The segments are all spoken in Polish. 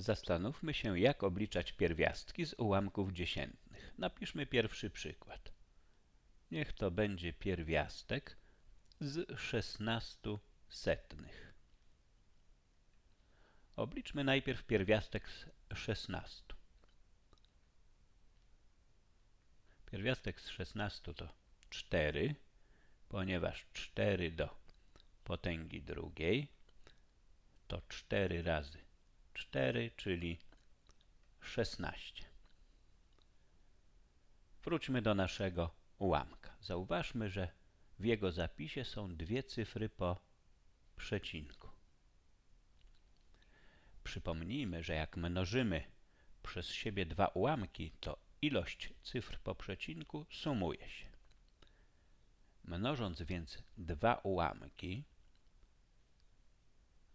Zastanówmy się, jak obliczać pierwiastki z ułamków dziesiętnych. Napiszmy pierwszy przykład. Niech to będzie pierwiastek z 16 setnych. Obliczmy najpierw pierwiastek z 16. Pierwiastek z 16 to 4, ponieważ 4 do potęgi drugiej to 4 razy 4, czyli 16. Wróćmy do naszego ułamka. Zauważmy, że w jego zapisie są dwie cyfry po przecinku. Przypomnijmy, że jak mnożymy przez siebie dwa ułamki, to ilość cyfr po przecinku sumuje się. Mnożąc więc dwa ułamki,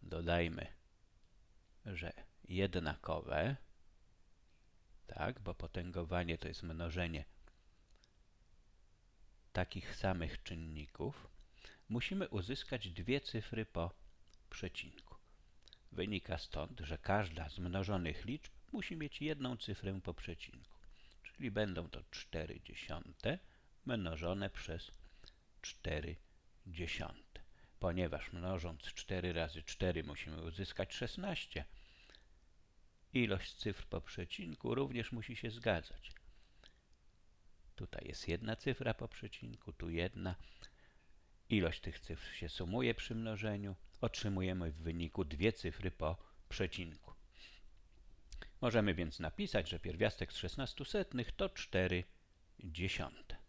dodajmy, że jednakowe, tak, bo potęgowanie to jest mnożenie takich samych czynników, musimy uzyskać dwie cyfry po przecinku. Wynika stąd, że każda z mnożonych liczb musi mieć jedną cyfrę po przecinku, czyli będą to 4 dziesiąte mnożone przez 4 dziesiąte. Ponieważ mnożąc 4 razy 4 musimy uzyskać 16, ilość cyfr po przecinku również musi się zgadzać. Tutaj jest jedna cyfra po przecinku, tu jedna. Ilość tych cyfr się sumuje przy mnożeniu. Otrzymujemy w wyniku dwie cyfry po przecinku. Możemy więc napisać, że pierwiastek z 16 setnych to 4 dziesiąte.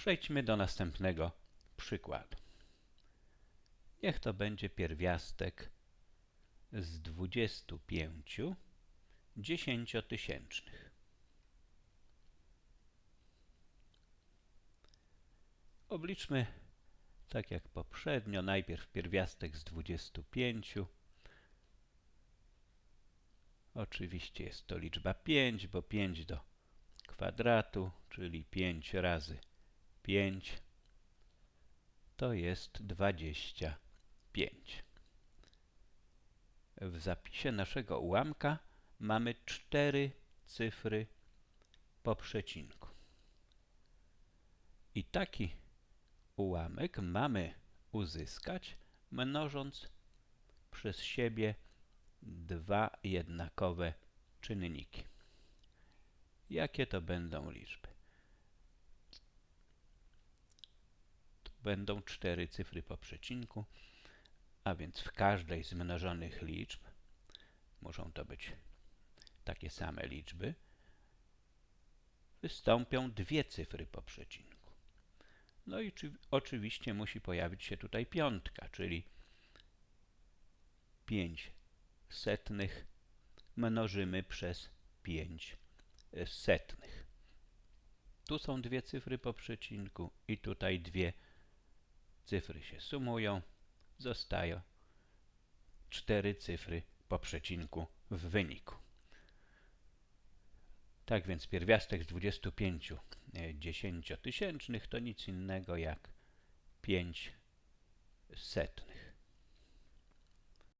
Przejdźmy do następnego przykładu. Niech to będzie pierwiastek z 25 dziesięciotysięcznych. Obliczmy tak jak poprzednio, najpierw pierwiastek z 25. Oczywiście jest to liczba 5, bo 5 do kwadratu, czyli 5 razy 5 to jest 25. W zapisie naszego ułamka mamy cztery cyfry po przecinku. I taki ułamek mamy uzyskać mnożąc przez siebie dwa jednakowe czynniki. Jakie to będą liczby? Będą cztery cyfry po przecinku, a więc w każdej z mnożonych liczb muszą to być takie same liczby, wystąpią dwie cyfry po przecinku. No i czy, oczywiście musi pojawić się tutaj piątka, czyli 5 setnych mnożymy przez 5 setnych. Tu są dwie cyfry po przecinku i tutaj dwie cyfry się sumują. Zostają cztery cyfry po przecinku w wyniku. Tak więc pierwiastek z 25 e, dziesięciotysięcznych to nic innego jak 5 setnych.